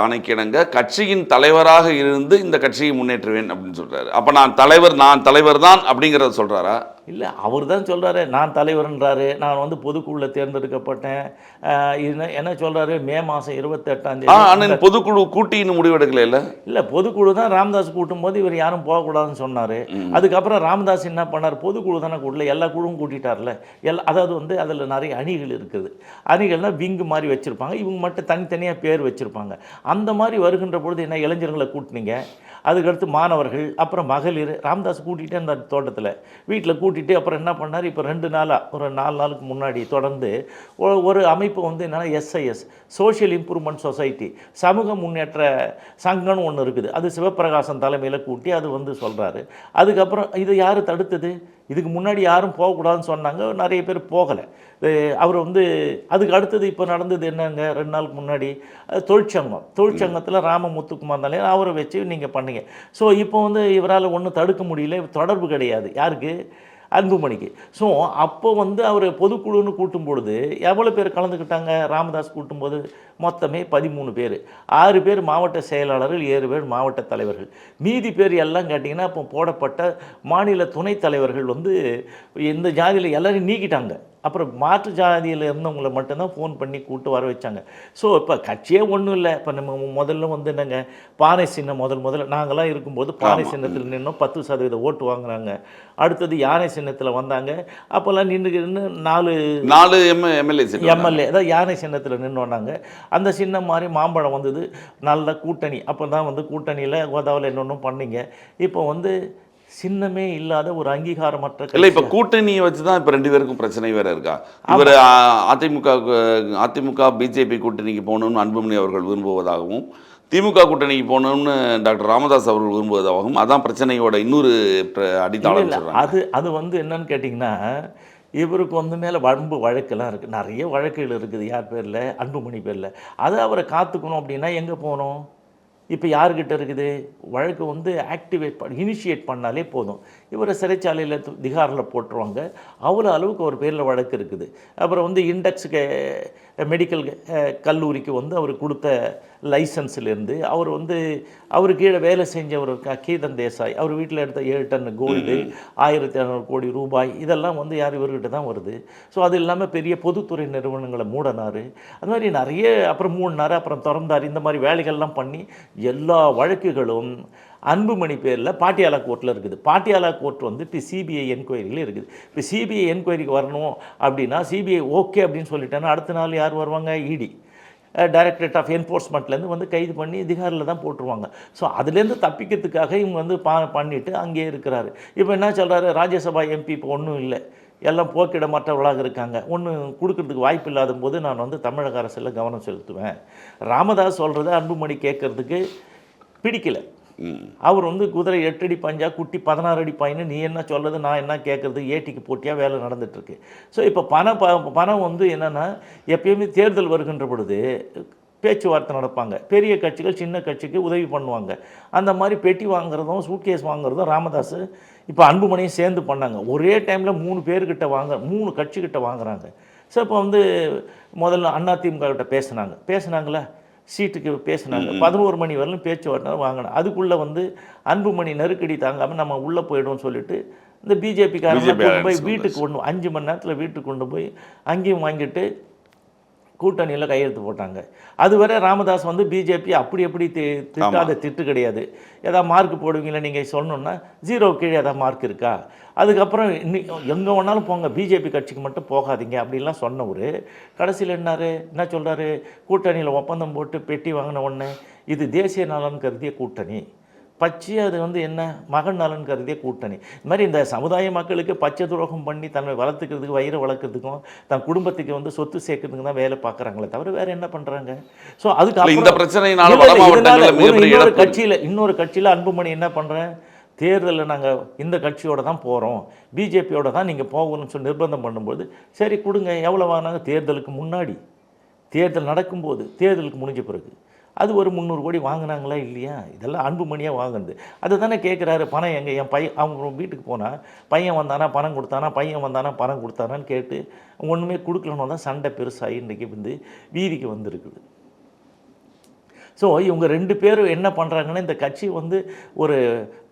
ஆணைக்கிணங்க கட்சியின் தலைவராக இருந்து இந்த கட்சியை முன்னேற்றுவேன் அப்படின்னு சொல்கிறாரு அப்போ நான் தலைவர் நான் தலைவர் தான் அப்படிங்கிறத சொல்கிறாரா இல்லை அவர் தான் சொல்கிறாரு நான் தலைவர்ன்றாரு நான் வந்து பொதுக்குழுல தேர்ந்தெடுக்கப்பட்டேன். என்ன என்ன சொல்கிறாரு மே மாதம் இருபத்தெட்டாம் தேதி. ஆனால் பொதுக்குழு கூட்டின்னு முடிவெடுக்கல இல்ல இல்லை பொதுக்குழு தான் ராமதாஸ் கூட்டும்போது இவர் யாரும் போகக்கூடாதுன்னு சொன்னார். அதுக்கப்புறம் ராமதாஸ் என்ன பண்ணார்? பொதுக்குழு தானே கூட்டல எல்லா குழுவும் கூட்டிட்டார்ல. எல்லா அதாவது வந்து அதில் நிறைய அணிகள் இருக்குது. அணிகள்னால் விங்கு மாதிரி வச்சுருப்பாங்க இவங்க மட்டும் தனித்தனியாக பேர் வச்சுருப்பாங்க. அந்த மாதிரி வருகின்ற பொழுது என்ன இளைஞர்களை கூட்டினீங்க. அதுக்கடுத்து மாணவர்கள் அப்புறம் மகளிர் ராமதாஸ் கூட்டிகிட்டே இருந்தார் தோட்டத்தில். வீட்டில் கூட்டிகிட்டு அப்புறம் என்ன பண்ணார்? இப்போ ரெண்டு நாளாக ஒரு நாலு நாளுக்கு முன்னாடி தொடர்ந்து ஒ- ஒரு அமைப்பு வந்து என்னென்னா எஸ்ஐஎஸ் சோஷியல் இம்ப்ரூவ்மெண்ட் சொசைட்டி சமூக முன்னேற்ற சங்கம்னு ஒன்று இருக்குது. அது சிவபிரகாசன் தலைமையில் கூட்டி அது வந்து சொல்கிறாரு அதுக்கப்புறம் இது யார் தடுத்தது? இதுக்கு முன்னாடி யாரும் போகக்கூடாதுன்னு சொன்னாங்க. நிறைய பேர் போகலை. அவர் வந்து அதுக்கு அடுத்தது இப்போ நடந்தது என்னங்க? ரெண்டு நாளுக்கு முன்னாடி தொழிற்சங்கம். தொழிற்சங்கத்தில் ராம முத்துக்குமார் தலைவர் அவரை வச்சு நீங்கள் பண்ணீங்க. ஸோ இப்போ வந்து இவரால் ஒன்றும் தடுக்க முடியல. தொடர்பு கிடையாது. யாருக்கு? அன்புமணிக்கு ஸோ அப்போ வந்து அவர் பொதுக்குழுன்னு கூட்டும் பொழுது எவ்வளோ பேர் கலந்துக்கிட்டாங்க? ராமதாஸ் கூட்டும்போது மொத்தமே பதிமூணு பேர். ஆறு பேர் மாவட்ட செயலாளர்கள் ஏழு பேர் மாவட்ட தலைவர்கள். மீதி பேர் எல்லாம் கேட்டிங்கன்னா அப்போ போடப்பட்ட மாநில துணைத் தலைவர்கள் வந்து இந்த ஜாதியில் எல்லாரையும் நீக்கிட்டாங்க. அப்புறம் மாற்று ஜாதியில் இருந்தவங்களை மட்டும்தான் ஃபோன் பண்ணி கூட்டு வர வச்சாங்க. ஸோ இப்போ கட்சியே ஒன்றும் இல்லை. இப்போ நம்ம முதல்ல வந்து என்னங்க? பானை சின்னம் முதல் முதல்ல நாங்களாம் இருக்கும்போது பானை சின்னத்தில் நின்னோம். பத்து சதவீத ஓட்டு வாங்குறாங்க. அடுத்தது யானை சின்னத்தில் வந்தாங்க. அப்போல்லாம் நின்று நின்று நாலு நாலு எம் எம்எல்ஏ எம்எல்ஏ அதாவது யானை சின்னத்தில் நின்னோன்னாங்க. அந்த சின்னம் மாதிரி மாம்பழம் வந்தது. நல்ல கூட்டணி. அப்போ தான் வந்து கூட்டணியில் கோதாவில் என்னொன்றும் பண்ணீங்க. இப்போ வந்து சின்னமே இல்லாத ஒரு அங்கீகாரமற்ற இல்ல இப்ப. கூட்டணியை வச்சு தான் இப்ப ரெண்டு பேருக்கும் பிரச்சனை வேற இருக்கா? இவர் அதிமுக அதிமுக பிஜேபி கூட்டணிக்கு போகணும்னு அன்புமணி அவர்கள் விரும்புவதாகவும் திமுக கூட்டணிக்கு போகணும்னு டாக்டர் ராமதாஸ் அவர்கள் விரும்புவதாகவும் அதான் பிரச்சனையோட இன்னொரு அடித்தாளம் அது அது வந்து என்னன்னு கேட்டிங்கன்னா இவருக்கு வந்து மேலே வம்பு வழக்கெல்லாம் இருக்குது நிறைய வழக்குகள் இருக்குது. யார் பேரில்? அன்புமணி பேரில். அதை அவரை காத்துக்கணும் அப்படின்னா எங்கே போகணும்? இப்போ யார்கிட்ட இருக்குது? வழக்கு வந்து ஆக்டிவேட் பண்ண இனிஷியேட் பண்ணாலே போதும். இவரை சிறைச்சாலையில் திகாரில் போட்டுருவாங்க. அவ்வளோ அளவுக்கு ஒரு பேரில் வழக்கு இருக்குது. அப்புறம் வந்து இண்டெக்ஸுக்கு மெடிக்கல் கல்லூரிக்கு வந்து அவர் கொடுத்த லைசன்ஸ்லேருந்து அவர் வந்து அவர் கீழே வேலை செஞ்சவர் கீதன் தேசாய். அவர் வீட்டில் எடுத்த ஏழு டன் கோல்டு ஆயிரத்தி இரநூறு கோடி ரூபாய் இதெல்லாம் வந்து யார் இவர்கிட்ட தான் வருது. ஸோ அது இல்லாமல் பெரிய பொதுத்துறை நிறுவனங்களை மூடினார். அது மாதிரி நிறைய அப்புறம் மூடினார் அப்புறம் திறந்தார். இந்த மாதிரி வேலைகள்லாம் பண்ணி எல்லா வழக்குகளும் அன்புமணி பேரில் பாட்டியாலா கோர்ட்டில் இருக்குது. பாட்டியாலா கோர்ட் வந்து இப்போ சிபிஐ என்கொயரியில் இருக்குது. இப்போ சிபிஐ என்கொயரிக்கு வரணும் அப்படின்னா சிபிஐ ஓகே அப்படின்னு சொல்லிட்டேன்னா அடுத்த நாள் யார் வருவாங்க? இடி டைரக்டரேட் ஆஃப் என்ஃபோர்ஸ்மெண்ட்லேருந்து வந்து கைது பண்ணி திகாரில் தான் போட்டுருவாங்க. ஸோ அதுலேருந்து தப்பிக்கிறதுக்காக இவங்க வந்து பா பண்ணிவிட்டு அங்கேயே இருக்கிறாரு. இப்போ என்ன சொல்கிறாரு ராஜ்யசபா எம்பி இப்போ ஒன்றும் இல்லை. எல்லாம் போக்கிடமற்றவர்களாக இருக்காங்க. ஒன்றும் கொடுக்கறதுக்கு வாய்ப்பு இல்லாத போது நான் வந்து தமிழக அரசில் கவனம் செலுத்துவேன். ராமதாஸ் சொல்கிறத அன்புமணி கேட்குறதுக்கு பிடிக்கல. அவர் வந்து குதிரை எட்டடி பஞ்சா குட்டி பதினாறு அடி பையனு நீ என்ன சொல்றது நான் என்ன கேட்குறது ஏட்டிக்கு போட்டியாக வேலை நடந்துகிட்ருக்கு ஸோ இப்போ பணம் ப- பணம் வந்து என்னென்னா எப்பயுமே தேர்தல் வருகின்ற பொழுது பேச்சுவார்த்தை நடப்பாங்க. பெரிய கட்சிகள் சின்ன கட்சிக்கு உதவி பண்ணுவாங்க. அந்த மாதிரி பெட்டி வாங்குறதும் சூட்கேஸ் வாங்குறதும் ராமதாஸ் இப்போ அன்புமணியும் சேர்ந்து பண்ணாங்க. ஒரே டைமில் மூணு பேர்கிட்ட வாங்க மூணு கட்சிக்கிட்ட வாங்குறாங்க. ஸோ இப்போ வந்து முதல்ல அதிமுக கிட்ட பேசுனாங்க. பேசுனாங்களே சீட்டுக்கு பேசினாங்க. பதினோரு மணி வரலும் பேச்சுவார்த்தை வாங்கினேன் அதுக்குள்ளே வந்து அன்புமணி நெருக்கடி தாங்காமல் நம்ம உள்ளே போயிடும்னு சொல்லிட்டு இந்த பிஜேபிக்காரங்க BJP கொண்டு போய் வீட்டுக்கு கொண்டு அஞ்சு மணி நேரத்தில் வீட்டுக்கு கொண்டு போய் அங்கேயும் வாங்கிட்டு கூட்டணியில் கையெழுத்து போட்டாங்க. அதுவரை ராமதாஸ் வந்து பிஜேபி அப்படி எப்படி தி திட்டாத திட்டு கிடையாது. ஏதாவது மார்க் போடுவீங்களா நீங்கள் சொன்னோன்னா ஜீரோ கீழே ஏதாவது மார்க் இருக்கா? அதுக்கப்புறம் இன்னி எங்கே வேணாலும் போங்க பிஜேபி கட்சிக்கு மட்டும் போகாதீங்க அப்படிலாம் சொன்னவர். கடைசியில் என்னாரு? என்ன சொல்கிறாரு கூட்டணியில் ஒப்பந்தம் போட்டு பெட்டி வாங்கின உடனே இது தேசிய நலன் கருதிய கூட்டணி. பச்சை அது வந்து என்ன? மகன் நலன் கருதிய கூட்டணி. இந்த மாதிரி இந்த சமுதாய மக்களுக்கு பச்சை துரோகம் பண்ணி தன்னை வளர்த்துக்கிறதுக்கு வயிறை வளர்க்குறதுக்கும் தன் குடும்பத்துக்கு வந்து சொத்து சேர்க்கறதுக்கு தான் வேலை பார்க்குறாங்களே தவிர வேற என்ன பண்ணுறாங்க ஸோ அதுக்கு இந்த பிரச்சனையினால இன்னொரு கட்சியில் இன்னொரு கட்சியில் அன்புமணி என்ன பண்ணுறேன் தேர்தலில் நாங்கள் இந்த கட்சியோட தான் போகிறோம் பிஜேபியோட தான் நீங்கள் போகணும்னு சொல்லி நிர்பந்தம் பண்ணும்போது சரி கொடுங்க எவ்வளோ வாங்கினாங்க? தேர்தலுக்கு முன்னாடி. தேர்தல் நடக்கும்போது தேர்தலுக்கு முடிஞ்ச பிறகு. அது ஒரு முந்நூறு கோடி வாங்கினாங்களா இல்லையா? இதெல்லாம் அன்புமணியாக வாங்குனது. அதை தானே கேட்குறாரு பணம் எங்கே? என் பையன் அவங்க வீட்டுக்கு போனால் பையன் வந்தானா பணம் கொடுத்தானா பையன் வந்தானா பணம் கொடுத்தானான்னு கேட்டு ஒன்றுமே கொடுக்கலன்னு தான் சண்டை பெருசாகி இன்றைக்கி வந்து வீதிக்கு வந்திருக்குது. ஸோ இவங்க ரெண்டு பேரும் என்ன பண்ணுறாங்கன்னா இந்த கட்சி வந்து ஒரு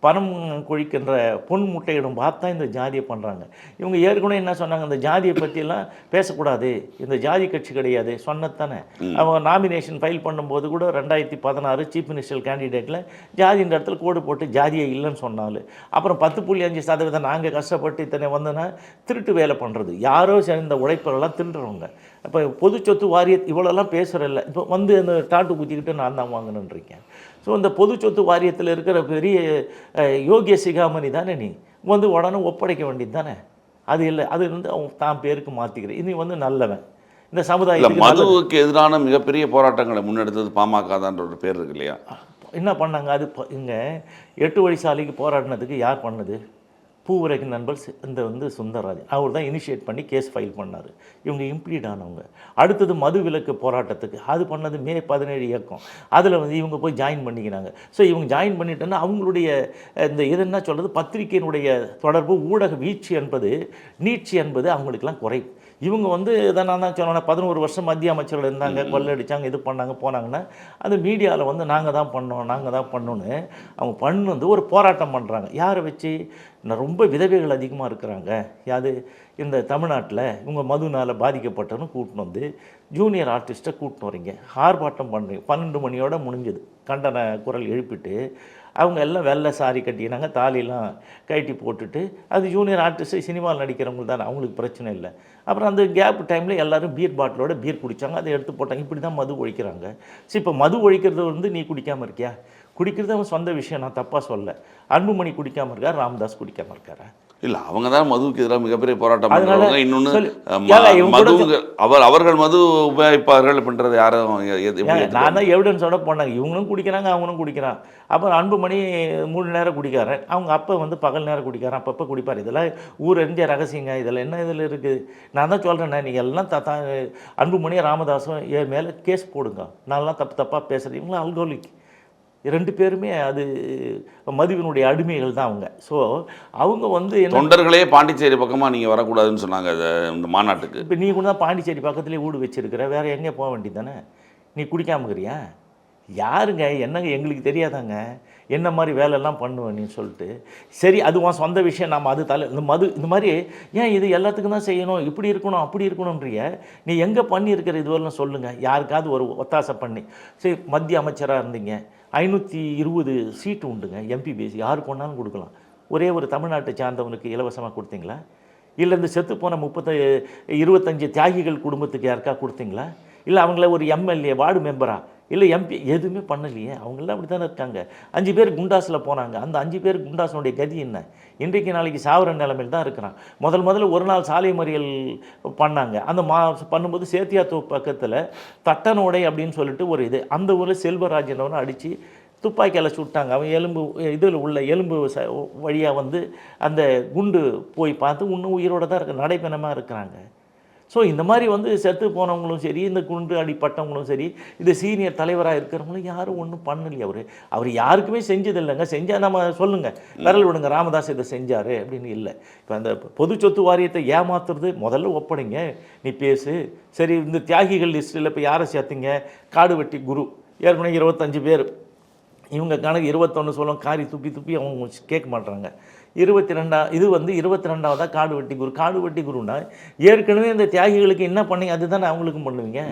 பணம் கொழிக்கின்ற பொன் முட்டையிடும் பார்த்தா இந்த ஜாதியை பண்ணுறாங்க இவங்க ஏற்கனவே என்ன சொன்னாங்க? இந்த ஜாதியை பற்றியெல்லாம் பேசக்கூடாது. இந்த ஜாதி கட்சி கிடையாது. சொன்னதானே அவங்க நாமினேஷன் ஃபைல் பண்ணும்போது கூட ரெண்டாயிரத்தி பதினாறு சீஃப் மினிஸ்டர் கேண்டிடேட்டில் ஜாதின்ற இடத்துல கோடு போட்டு ஜாதியே இல்லைன்னு சொன்னாலும் அப்புறம் பத்து புள்ளி அஞ்சு சதவீதம் நாங்கள் கஷ்டப்பட்டு இத்தனை வந்தோன்னா திருட்டு வேலை பண்ணுறது யாரோ சேர்ந்த உழைப்பெல்லாம் திருடுறவங்க இப்போ பொது சொத்து வாரிய இவ்வளோலாம் பேசுகிறல்ல இப்போ வந்து அந்த டாட்டு குத்திக்கிட்டு நான் தான் வாங்கணுன்றீங்க ஸோ இந்த பொது சொத்து வாரியத்தில் இருக்கிற பெரிய யோகிய சிகாமணி தானே நீ? வந்து உடனே ஒப்படைக்க வேண்டியது தானே? அது இல்லை அது வந்து அவன் தான் பேருக்கு மாற்றிக்கிறேன் இனி வந்து நல்லவன். இந்த நல்ல- மதுவுக்கு எதிரான மிகப்பெரிய போராட்டங்களை முன்னெடுத்தது பாமக தான்ற ஒரு பேர் இருக்கு இல்லையா? என்ன பண்ணாங்க? அது இங்க எட்டு வழி சாலைக்கு போராடினதுக்கு யார் பண்ணது? பூவுரைக்கு நண்பர் இந்த வந்து சுந்தரராஜ். அவர் தான் இனிஷியேட் பண்ணி கேஸ் ஃபைல் பண்ணார். இவங்க இம்ப்ளீட் ஆனவங்க. அடுத்தது மது விலக்கு போராட்டத்துக்கு. அது பண்ணது மே பதினேழு இயக்கம். அதில் வந்து இவங்க போய் ஜாயின் பண்ணிக்கிறாங்க ஸோ இவங்க ஜாயின் பண்ணிட்டோன்னா அவங்களுடைய இந்த இது என்ன சொல்கிறது பத்திரிகையினுடைய தொடர்பு ஊடக வீழ்ச்சி என்பது நீட்சி என்பது அவங்களுக்கெல்லாம் குறை இவங்க வந்து இதை நான் தான் சொன்னேன் பதினோரு வருஷம் மத்திய அமைச்சர்கள் இருந்தாங்க கொள்ளடிச்சாங்க இது பண்ணாங்க போனாங்கன்னா அந்த மீடியாவில் வந்து நாங்கள் தான் பண்ணோம் நாங்கள் தான் பண்ணோன்னு அவங்க பண்ணு வந்து ஒரு போராட்டம் பண்ணுறாங்க யாரை வச்சு? ரொம்ப விதவைகள் அதிகமாக இருக்கிறாங்க. யாது இந்த தமிழ்நாட்டில் இவங்க மதுனால் பாதிக்கப்பட்டவனு கூட்டின்னு வந்து ஜூனியர் ஆர்டிஸ்ட்டை கூட்டின்னு வரீங்க ஆர்ப்பாட்டம் பண்ணுறீங்க பன்னெண்டு மணியோட முடிஞ்சது. கண்டன குரல் எழுப்பிட்டு அவங்க எல்லாம் வெள்ளை சாரி கட்டினாங்க தாலிலாம் கட்டி போட்டுட்டு அது ஜூனியர் ஆர்டிஸ்ட்டு சினிமாவில் நடிக்கிறவங்க தானே அவங்களுக்கு பிரச்சனை இல்லை. அப்புறம் அந்த கேப் டைமில் எல்லோரும் பீர் பாட்டிலோட பீர் குடித்தாங்க அதை எடுத்து போட்டாங்க. இப்படி தான் மது ஒழிக்கிறாங்க. சரி இப்போ மது ஒழிக்கிறது வந்து நீ குடிக்காமல் இருக்கியா? குடிக்கிறது அவன் சொந்த விஷயம். நான் தப்பாக சொல்ல அன்புமணி குடிக்காமல் இருக்கார் ராமதாஸ் குடிக்காமல் இருக்காரா. இல்ல அவங்க தான் மதுவுக்கு எதிராக மிகப்பெரிய போராட்டம் கூட மதுவுங்க அவர் அவர்கள் மது உபயோகிப்பார்கள் பண்றது யாரும்? நான் தான் எவிடன்ஸோட போனாங்க. இவங்களும் குடிக்கிறாங்க அவங்களும் குடிக்கிறான் அப்புறம் அன்புமணி மூணு நேரம் குடிக்காரன் அவங்க அப்பா வந்து பகல் நேரம் குடிக்காரன் அப்பப்போ குடிப்பார். இதெல்லாம் ஊர் எரிஞ்ச ரகசியங்க? இதெல்லாம் என்ன இதில் இருக்குது நான் தான் சொல்கிறேன் நீங்கள் எல்லாம் தத்தா அன்புமணி ராமதாஸும் என் மேலே கேஸ் போடுங்க. நான்லாம் தப்பு தப்பாக பேசுகிறேன் இவங்களும் அல்கோலிக் ரெண்டு பேருமே அது மதுவினுடைய அடிமைகள் தான் அவங்க. ஸோ அவங்க வந்து தொண்டர்களே பாண்டிச்சேரி பக்கமா நீங்க வரக்கூடாதுன்னு சொன்னாங்க இந்த மாநாட்டுக்கு. இப்போ நீ கூட தான் பாண்டிச்சேரி பக்கத்துலேயே வீடு வச்சிருக்கிற வேற எங்கே போக வேண்டியது தானே? நீ குடிக்காம இருக்கிறியா? யாருங்க? என்னங்க எங்களுக்கு தெரியாதாங்க? என்ன மாதிரி வேலையெல்லாம் பண்ணுவேன் நீ சொல்லிட்டு. சரி அது உன் சொந்த விஷயம் நாம் அது தலை இந்த மது இந்த மாதிரி ஏன் இது எல்லாத்துக்கும் தான் செய்யணும்? இப்படி இருக்கணும் அப்படி இருக்கணும்ன்றிய நீ எங்கே பண்ணியிருக்கிற இதுவரெல்லாம் சொல்லுங்கள் யாருக்காவது ஒரு ஒத்தாசை பண்ணி. சரி மத்திய அமைச்சராக இருந்தீங்க. ஐநூற்றி இருபது சீட்டு உண்டுங்க எம்பிபிஎஸ் யாருக்கு போனாலும் கொடுக்கலாம். ஒரே ஒரு தமிழ்நாட்டை சார்ந்தவனுக்கு இலவசமாக கொடுத்தீங்களா? இல்லை இந்த செத்து போன முப்பத்த இருபத்தஞ்சு தியாகிகள் குடும்பத்துக்கு யாருக்கா கொடுத்தீங்களா? இல்லை அவங்கள ஒரு எம்எல்ஏ வார்டு மெம்பரா? இல்லை எம்பி எதுவுமே பண்ணலையே. அவங்களாம் அப்படி தானே இருக்காங்க? அஞ்சு பேர் குண்டாஸில் போனாங்க. அந்த அஞ்சு பேர் குண்டாஸனுடைய கதி என்ன? இன்றைக்கு நாளைக்கு சாவர நிலைமையில் தான் இருக்கிறான். முதல் முதல்ல ஒரு நாள் சாலை மறியல் பண்ணாங்க. அந்த மா பண்ணும்போது சேத்தியாத்தோ பக்கத்தில் தட்டனோடை அப்படின்னு சொல்லிட்டு ஒரு இது அந்த ஊரில் செல்வராஜனவனை அடித்து துப்பாக்கியால் சுட்டாங்க. அவன் எலும்பு இதில் உள்ள எலும்பு ச வழியாக வந்து அந்த குண்டு போய் பார்த்து இன்னும் உயிரோட தான் இருக்க நடைபெணமாக இருக்கிறாங்க. ஸோ இந்த மாதிரி வந்து செத்து போனவங்களும் சரி இந்த குண்டு அடிப்பட்டவங்களும் சரி இந்த சீனியர் தலைவராக இருக்கிறவங்களும் யாரும் ஒன்றும் பண்ணலையே அவர். அவர் யாருக்குமே செஞ்சதில்லைங்க. செஞ்சால் நம்ம சொல்லுங்கள் விரல் விடுங்க ராமதாஸ் இதை செஞ்சார் அப்படின்னு இல்லை. இப்போ அந்த பொது சொத்து வாரியத்தை ஏமாத்துறது முதல்ல ஒப்படைங்க. நீ பேசு. சரி இந்த தியாகிகள் லிஸ்ட்டில் இப்போ யாரை சேர்த்துங்க? காடு வெட்டி குரு. ஏற்கனவே இருபத்தஞ்சு பேர். இவங்க கணக்கு இருபத்தொன்று சொல்லும் காரி துப்பி துப்பி அவங்க கேட்க மாட்டுறாங்க இருபத்தி ரெண்டா இது வந்து இருபத்தி ரெண்டாவதாக காடு வெட்டி குரு. காடு வெட்டி குருன்னா ஏற்கனவே இந்த தியாகிகளுக்கு என்ன பண்ணீங்க? அதுதானே அவங்களுக்கும் பண்ணுவீங்க?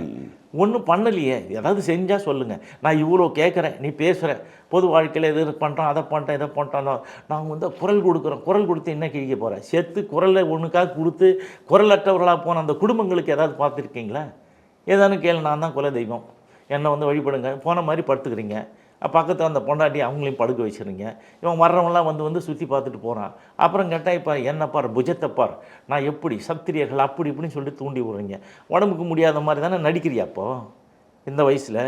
ஒன்றும் பண்ணலையே. ஏதாவது செஞ்சால் சொல்லுங்கள் நான் இவ்வளோ கேட்குறேன் நீ பேசுகிற பொது வாழ்க்கையில் எது பண்ணுறோம் அதை பண்ணுறேன் இதை பண்ணுறோம் நான் வந்து குரல் கொடுக்குறோம். குரல் கொடுத்து என்ன கிழிக்க போகிறேன் செத்து குரலை ஒன்றுக்காக கொடுத்து குரலற்றவர்களாக போன அந்த குடும்பங்களுக்கு ஏதாவது பார்த்துருக்கீங்களா? ஏதானு கேளு நான் தான் குல தெய்வம் என்னை வந்து வழிபடுங்க. போன மாதிரி படுத்துக்கிறீங்க. பக்கத்தில் அந்த பொண்டாட்டி அவங்களையும் படுக்க வச்சுருங்க. இவன் வர்றவங்களாம் வந்து வந்து சுற்றி பார்த்துட்டு போகிறான் அப்புறம் கேட்டால் இப்போ என்னப்பார் புஜத்தைப்பார் பார். நான் எப்படி சத்திரியர்கள் அப்படி இப்படின்னு சொல்லிட்டு தூண்டி விடுறீங்க. உடம்புக்கு முடியாத மாதிரி தானே நடிக்கிறியா அப்போது இந்த வயசில்?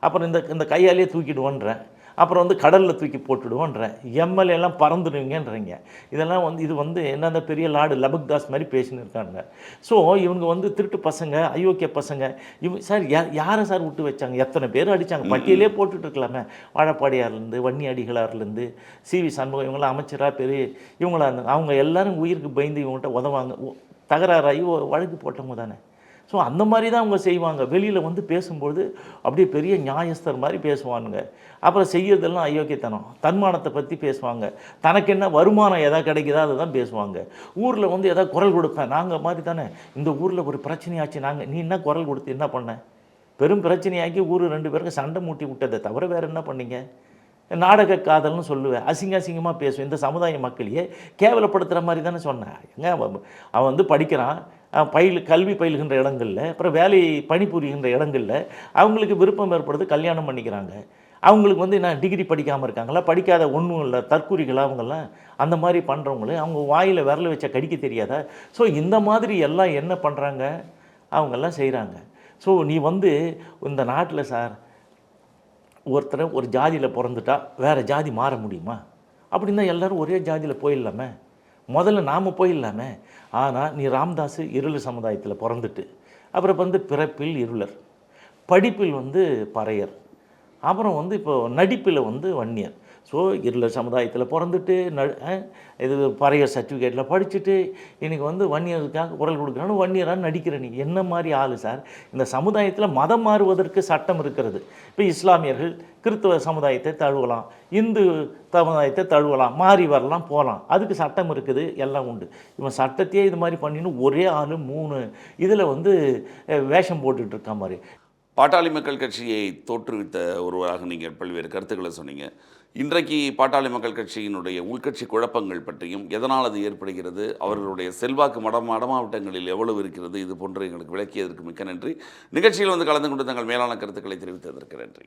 அப்புறம் இந்த இந்த கையாலேயே தூக்கிடுவோன்றேன் அப்புறம் வந்து கடலில் தூக்கி போட்டுடுவோன்றேன். எம்எல்ஏ எல்லாம் பறந்துடுவீங்கன்றீங்க. இதெல்லாம் வந்து இது வந்து என்னென்ன பெரிய லாடு லபக் தாஸ் மாதிரி பேசின்னு இருக்காங்க. ஸோ இவங்க வந்து திருட்டு பசங்க அயோக்கிய பசங்க இவங்க சார் யா யாரை சார் விட்டு வச்சாங்க? எத்தனை பேர் அடித்தாங்க பட்டியலே போட்டுட்டு இருக்கலாமே வாழப்பாடியார்லேருந்து வன்னி அடிகளார்லேருந்து சி வி சண்முகம் இவங்களாம் அமைச்சராக பெரிய இவங்களாக இருந்தாங்க அவங்க எல்லாரும் உயிருக்கு பயந்து இவங்கள்ட்ட உதவாங்க. தகராறாகி வழக்கு போட்டவங்க தானே. ஸோ அந்த மாதிரி தான் அவங்க செய்வாங்க. வெளியில் வந்து பேசும்போது அப்படியே பெரிய நியாயஸ்தர் மாதிரி பேசுவானுங்க. அப்புறம் செய்யறதெல்லாம் அயோக்கியத்தனம். தன்மானத்தை பற்றி பேசுவாங்க. தனக்கு என்ன வருமானம் எதா கிடைக்குதோ அதை தான் பேசுவாங்க. ஊரில் வந்து எதாவது குரல் கொடுப்பேன் நாங்கள் மாதிரி தானே. இந்த ஊரில் ஒரு பிரச்சனையாச்சு நாங்கள் நீ என்ன குரல் கொடுத்து என்ன பண்ண? பெரும் பிரச்சனையாக்கி ஊர் ரெண்டு பேருக்கு சண்டை மூட்டி விட்டதை தவிர வேறு என்ன பண்ணீங்க? நாடக காதல்னு சொல்லுவேன். அசிங்க அசிங்கமாக பேசுவேன். இந்த சமுதாய மக்களையே கேவலப்படுத்துகிற மாதிரி தானே சொன்னேன். எங்க அவன் வந்து படிக்கிறான். பயில் கல்வி பயிலுகின்ற இடங்களில் அப்புறம் வேலை பணிபுரிகின்ற இடங்களில் அவங்களுக்கு விருப்பம் ஏற்படுது கல்யாணம் பண்ணிக்கிறாங்க. அவங்களுக்கு வந்து என்ன டிகிரி படிக்காமல் இருக்காங்களா? படிக்காத ஒன்றும் இல்லை தற்கூரிகளா அவங்கெல்லாம் அந்த மாதிரி பண்ணுறவங்களே அவங்க வாயில் விரல வச்ச கடிக்க தெரியாதா? ஸோ இந்த மாதிரி எல்லாம் என்ன பண்ணுறாங்க அவங்கெல்லாம் செய்கிறாங்க ஸோ நீ வந்து இந்த நாட்டில் சார் ஒருத்தரை ஒரு ஜாதியில் பிறந்துட்டா வேறு ஜாதி மாற முடியுமா? அப்படின்னா எல்லாரும் ஒரே ஜாதியில் போயிடலாமே. முதல்ல நாம் போயிடலாமே. ஆனால் நீ ராம்தாஸ் இருள சமுதாயத்தில் பிறந்துட்டு அப்புறம் வந்து பிறப்பில் இருளர் படிப்பில் வந்து பறையர் அப்புறம் வந்து இப்போ நடிப்பில் வந்து வன்னியர். ஸோ இருள சமுதாயத்தில் பிறந்துட்டு ந இது பழைய சர்டிஃபிகேட்டில் படிச்சுட்டு இன்றைக்கி வந்து வன்னியருக்காக குரல் கொடுக்குறான்னு வன்னியராக நடிக்கிற நீ என்ன மாதிரி ஆள் சார்? இந்த சமுதாயத்தில் மதம் மாறுவதற்கு சட்டம் இருக்கிறது. இப்போ இஸ்லாமியர்கள் கிறிஸ்துவ சமுதாயத்தை தழுவலாம் இந்து சமுதாயத்தை தழுவலாம் மாறி வரலாம் போகலாம். அதுக்கு சட்டம் இருக்குது எல்லாம் உண்டு. இவன் சட்டத்தையே இது மாதிரி பண்ணின்னு ஒரே ஆள் மூணு இதில் வந்து வேஷம் போட்டுட்டு இருக்க மாதிரி பாட்டாளி மக்கள் கட்சியை தோற்றுவித்த ஒருவராக நீங்கள் பல்வேறு கருத்துக்களை சொன்னீங்க. இன்றைக்கு பாட்டாளி மக்கள் கட்சியினுடைய உள்கட்சி குழப்பங்கள் பற்றியும் எதனால் அது ஏற்படுகிறது அவர்களுடைய செல்வாக்கு மட மடமாவட்டங்களில் எவ்வளவு இருக்கிறது இது போன்று எங்களுக்கு விளக்கியதற்கு மிக்க நன்றி. நிகழ்ச்சியில் வந்து கலந்து கொண்டு தங்கள் மேலான கருத்துக்களை தெரிவித்ததற்கு நன்றி.